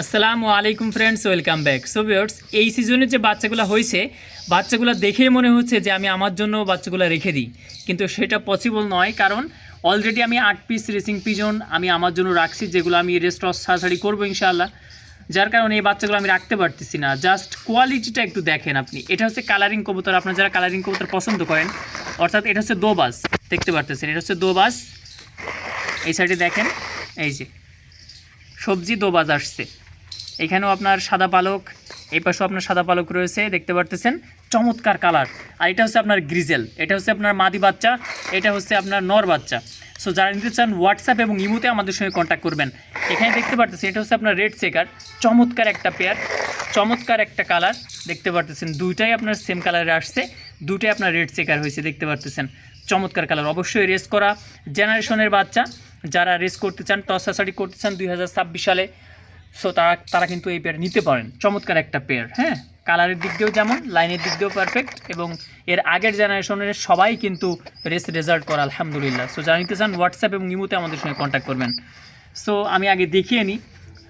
আসসালামু আলাইকুম friends welcome back so viewers এই সিজনে যে বাচ্চাগুলো হয়েছে, বাচ্চাগুলো দেখেই মনে হচ্ছে যে আমি আমার জন্য বাচ্চাগুলো রেখে দিই। কিন্তু সেটা পসিবল নয়, কারণ অলরেডি আমি আট পিস রেসিং পিজন আমি আমার জন্য রাখছি, যেগুলো আমি রেস্ট ছাড়াছাড়ি করব ইনশাআল্লাহ। যার কারণে এই বাচ্চাগুলো আমি রাখতে পারতেছি না। জাস্ট কোয়ালিটিটা একটু দেখেন আপনি। এটা হচ্ছে কালারিং কবুতর, আপনারা যারা কালারিং কবুতর পছন্দ করেন, অর্থাৎ এটা হচ্ছে দোবাস, দেখতে পারতেছেন, এটা হচ্ছে দোবাস। এই সাইডে দেখেন, এই যে, সবজি দোবাজ আসছে। এখানেও আপনার সাদা পালক, এই পাশেও আপনার সাদা পালক রয়েছে, দেখতে পারতেছেন, চমৎকার কালার। আর এটা হচ্ছে আপনার গ্রিজেল, এটা হচ্ছে আপনার মাদি বাচ্চা, এটা হচ্ছে আপনার নর বাচ্চা। সো যারা নিতে চান হোয়াটসঅ্যাপ এবং ইমোতে আমাদের সঙ্গে কন্ট্যাক্ট করবেন। এখানে দেখতে পারতেছেন, এটা হচ্ছে আপনার রেড চেকার চমৎকার একটা পেয়ার চমৎকার একটা কালার, দেখতে পারতেছেন, দুইটাই আপনার সেম কালারে আসছে দুটাই আপনার রেড চেকার হয়েছে, দেখতে পারতেছেন। চমৎকার কালার, অবশ্যই রেস করা। জেনারেশনের বাচ্চা, যারা রেস করতে চান টসাসাড়ি করতে চান দুই হাজার ছাব্বিশ সালে সো তারা তারা কিন্তু এই পেয়ার নিতে পারেন। চমৎকার একটা পেয়ার হ্যাঁ? কালারের দিক দিয়েও যেমন লাইনের দিক দিয়েও পারফেক্ট এবং এর আগের জেনারেশনের সবাই কিন্তু রেস রেজাল্ট করা, আলহামদুলিল্লাহ। সো যারা নিতে চান হোয়াটসঅ্যাপ এবং ইমোতে আমাদের সঙ্গে কন্ট্যাক্ট করবেন। সো আমি আগে দেখিয়ে নিই।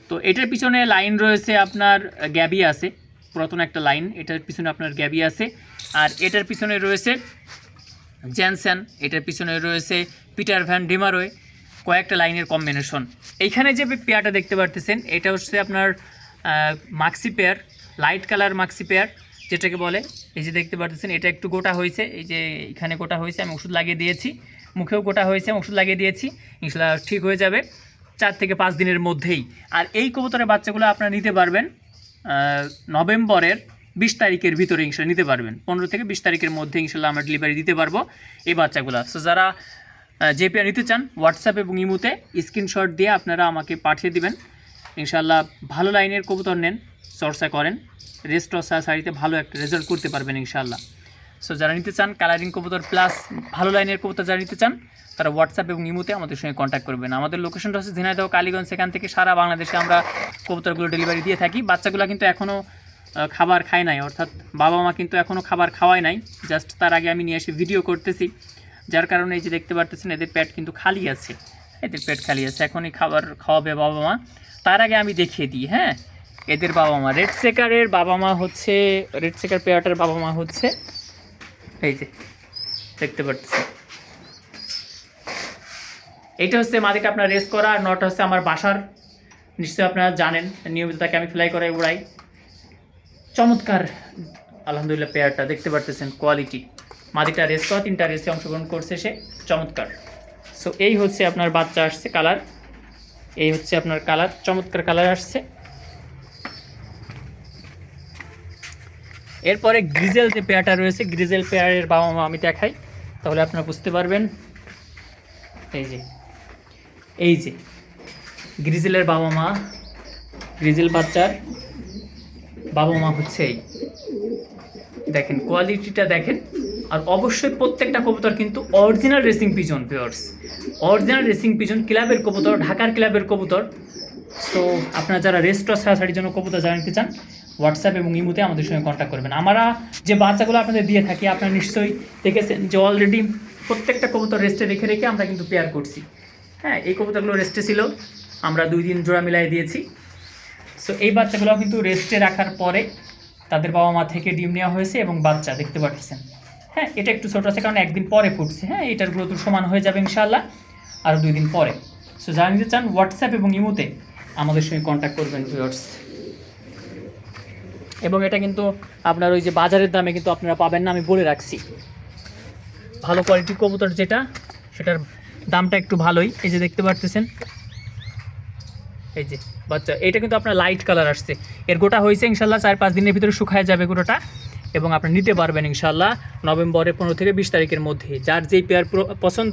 তো, এটার পিছনে লাইন রয়েছে আপনার গ্যাবি আছে। পুরাতন একটা লাইন এটার পিছনে আপনার গ্যাবি আছে। আর এটার পিছনে রয়েছে জ্যানসেন এটার পিছনে রয়েছে পিটার ভ্যান ডিমারোয় কয়েকটা লাইনের কম্বিনেশন এইখানে যে পেয়ারটা দেখতে পারতেছেন, এটা হচ্ছে আপনার maxi pair light colour maxi pair যেটাকে বলে। এই যে দেখতে পারতেছেন, এটা একটু গোটা হয়েছে। এই যে এখানে গোটা হয়েছে, আমি ওষুধ লাগিয়ে দিয়েছি। মুখেও গোটা হয়েছে, আমি ওষুধ লাগিয়ে দিয়েছি। ইনশাল্লাহ ঠিক হয়ে যাবে চার থেকে পাঁচ দিনের মধ্যেই। আর এই কবুতরের বাচ্চাগুলো আপনারা নিতে পারবেন নভেম্বরের বিশ তারিখের ভিতরে ইনশাল্লাহ নিতে পারবেন। পনেরো থেকে বিশ তারিখের মধ্যে ইনশাল্লাহ আমরা ডেলিভারি দিতে পারব এই বাচ্চাগুলো। সো যারা যে পেয়ার নিতে চান হোয়াটসঅ্যাপ এবং ইমুতে স্ক্রিনশট দিয়ে আপনারা আমাকে পাঠিয়ে দিবেন। ইনশাল্লাহ ভালো লাইনের কবুতর নেন, চর্চা করেন রেস্ট টসা শাড়িতে ভালো একটা রেজাল্ট করতে পারবেন ইনশাল্লাহ সো যারা নিতে চান কালারিং কবুতর প্লাস ভালো লাইনের কবুতর যারা নিতে চান, তারা হোয়াটসঅ্যাপ এবং ইমুতে আমাদের সঙ্গে কন্ট্যাক্ট করবেন। আমাদের লোকেশনটা হচ্ছে ঝিনাইদহ, কালীগঞ্জ, সেখান থেকে সারা বাংলাদেশে আমরা কবুতরগুলো ডেলিভারি দিয়ে থাকি। বাচ্চাগুলো কিন্তু এখনও খাবার খায় নাই, অর্থাৎ বাবা মা কিন্তু এখনও খাবার খাওয়ায় নাই। জাস্ট তার আগে আমি নিয়ে এসে ভিডিও করতেছি। যার কারণে এই যে দেখতে পারতেছেন, এদের পেট কিন্তু খালি আছে। এদের পেট খালি আছে। এখনই খাবার খাওয়াবে বাবা মা। তার আগে আমি দেখিয়ে দিই হ্যাঁ? এদের বাবা মা। রেড সেকারের বাবা মা হচ্ছে রেড সেকার পেয়ারটার বাবা মা হচ্ছে, এই যে, দেখতে পারতেছেন। এটা হচ্ছে মাদিটা আপনার রেস করা, আর নটা হচ্ছে আমার বাসার। নিশ্চয়ই আপনারা জানেন, নিয়মিত তাকে আমি ফ্লাই করাই, উড়াই। চমৎকার, আলহামদুলিল্লাহ, পেয়ারটা। দেখতে পারতেছেন কোয়ালিটি মাদিটা রেস করা, তিনটা রেসে অংশগ্রহণ করছে সে। চমৎকার। সো এই হচ্ছে আপনার বাচ্চা আসছে কালার এই হচ্ছে আপনার কালার চমৎকার কালার আসছে। এরপরে গ্রিজেল যে পেয়ারটা রয়েছে গ্রিজেল পেয়ারের বাবা মা আমি দেখাই। তাহলে আপনারা বুঝতে পারবেন। এই যে এই যে গ্রিজেলের বাবা মা গ্রিজেল বাচ্চার বাবা মা হচ্ছে এই। দেখেন কোয়ালিটিটা দেখেন। আর অবশ্যই প্রত্যেকটা কবুতর কিন্তু অরিজিনাল রেসিং পিজন পিওর্স অরিজিনাল রেসিং পিজন ক্লাবের কবুতর, ঢাকার ক্লাবের কবুতর। সো আপনারা যারা রেস্টর ছাড়াছাড়ির জন্য কবুতর জানাতে চান হোয়াটসঅ্যাপ এবং ইমুতে আমাদের সঙ্গে কন্ট্যাক্ট করবেন। আমরা যে বাচ্চাগুলো আপনাদের দিয়ে থাকি, আপনারা নিশ্চয়ই দেখেছেন যে অলরেডি প্রত্যেকটা কবুতর রেস্টে রেখে রেখে আমরা কিন্তু পেয়ার করছি। হ্যাঁ এই কবুতরগুলো রেস্টে ছিল। আমরা দুই দিন জোড়া মিলাই দিয়েছি। সো এই বাচ্চাগুলো কিন্তু রেস্টে রাখার পরে তাদের বাবা মা থেকে ডিম নেওয়া হয়েছে এবং বাচ্চা দেখতে পাচ্ছেন হ্যাঁ এটা একটু ছোটো আছে, কারণ একদিন পরে ফুটছে। হ্যাঁ এটার গ্রোথ সমান হয়ে যাবে ইনশাল্লাহ আর দুই দিন পরে। সো যারা নিতে চান হোয়াটসঅ্যাপ এবং ইমোতে আমাদের সঙ্গে কন্ট্যাক্ট করবেন ভিউয়ার্স এবং এটা কিন্তু আপনার ওই যে বাজারের দামে কিন্তু আপনারা পাবেন না, আমি বলে রাখছি। ভালো কোয়ালিটির কবুতর যেটা, সেটার দামটা একটু ভালোই। এই যে দেখতে পারতেছেন, এই যে বাচ্চা, এটা কিন্তু আপনার লাইট কালার আসছে। এর গোটা হয়েছে ইনশাল্লাহ চার পাঁচ দিনের ভিতরে শুকায় যাবে গোটাটা। এবং আপনি নিতে পারবেন ইনশাল্লাহ নভেম্বরের পনেরো থেকে বিশ তারিখের মধ্যে। যার যেই পেয়ার পছন্দ,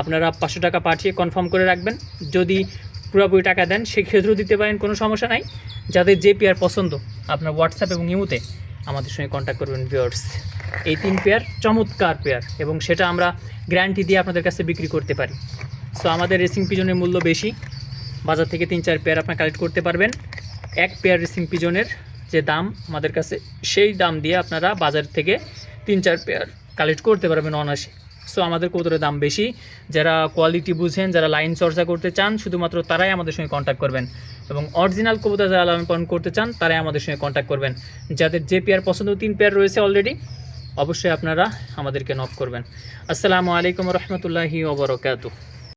আপনারা পাঁচশো টাকা পাঠিয়ে কনফার্ম করে রাখবেন। যদি পুরোপুরি টাকা দেন, সেক্ষেত্রেও দিতে পারেন, কোনো সমস্যা নাই। যাদের যে পেয়ার পছন্দ, আপনার হোয়াটসঅ্যাপ এবং ইমুতে আমাদের সঙ্গে কন্ট্যাক্ট করবেন ভিওর্স এই তিন পেয়ার চমৎকার পেয়ার এবং সেটা আমরা গ্যারান্টি দিয়ে আপনাদের কাছে বিক্রি করতে পারি। সো আমাদের রেসিং পিজনের মূল্য বেশি। বাজার থেকে তিন, চার পেয়ার আপনার কালেক্ট করতে পারবেন। এক পেয়ার রেসিং পিজনের যে দাম আমাদের কাছে, সেই দাম দিয়ে আপনারা বাজার থেকে তিন, চার পেয়ার কালেক্ট করতে পারবেন অনায়াসে। সো আমাদের কবুতরের দাম বেশি। যারা কোয়ালিটি বুঝেন, যারা লাইন চর্চা করতে চান, শুধুমাত্র তারাই আমাদের সঙ্গে কন্ট্যাক্ট করবেন। এবং অরিজিনাল কবুতর যারা লালন পালন করতে চান, তারাই আমাদের সঙ্গে কন্ট্যাক্ট করবেন। যাদের যে পেয়ার পছন্দ, তিন পেয়ার রয়েছে অলরেডি অবশ্যই আপনারা আমাদেরকে নক করবেন। আসসালামু আলাইকুম রহমতুল্লাহি ওবরকাতু